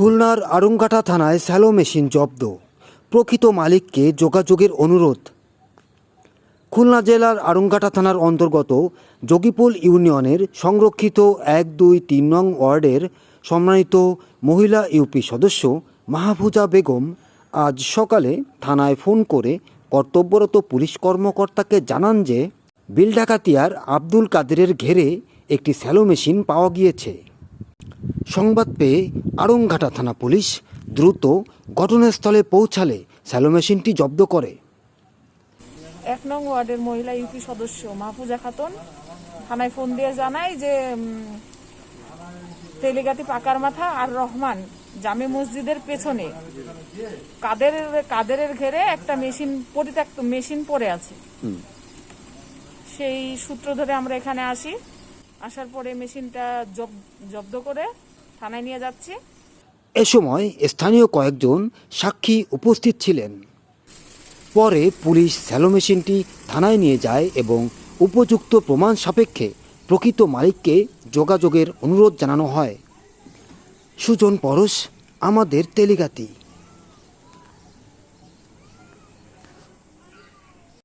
খুলনার আরুঙ্গাটা থানায় shallow machine জব্দ। প্রকৃত মালিককে যোগাযোগের অনুরোধ। খুলনা জেলার আরুঙ্গাটা থানার অন্তর্গত যোগীপুল ইউনিয়নের সংরক্ষিত এক, দুই, তিন নং ওয়ার্ডের সম্মানিত মহিলা ইউপি সদস্য মাহফুজা বেগম আজ সকালে থানায় ফোন করে কর্তব্যরত পুলিশ কর্মকর্তাকে জানান যে, বিলডাকাতিয়ার আব্দুল কাদেরের ঘেরে একটি স্যালো মেশিন পাওয়া গিয়েছে। সংবাদ পেয়ে আড়ংঘাটা থানা পুলিশ দ্রুত ঘটনাস্থলে পৌঁছালে স্যালো মেশিনটি জব্দ করে। এক নং ওয়ার্ডের মহিলা ইউপি সদস্য মাহফুজা খাতুন থানায় ফোন দিয়ে জানায় যে তেলিগাতি পাকার মাথা আর রহমান জামে মসজিদের পেছনে। কাদের কাদেরের ঘেরে একটা মেশিন পরিত্যক্ত মেশিন পড়ে আছে। সেই সূত্র ধরে আমরা এখানে আসি। আসার পরে মেশিনটা জব- জব্দ করে থানায় নিয়ে যাচ্ছি। এ সময় স্থানীয় কয়েকজন সাক্ষী উপস্থিত ছিলেন। পরে পুলিশ স্যালো মেশিনটি থানায় নিয়ে যায় এবং উপযুক্ত প্রমাণ সাপেক্ষে প্রকৃত মালিককে যোগাযোগের অনুরোধ জানানো হয়। সুজন পরশ, আমাদের তেলিগাতি।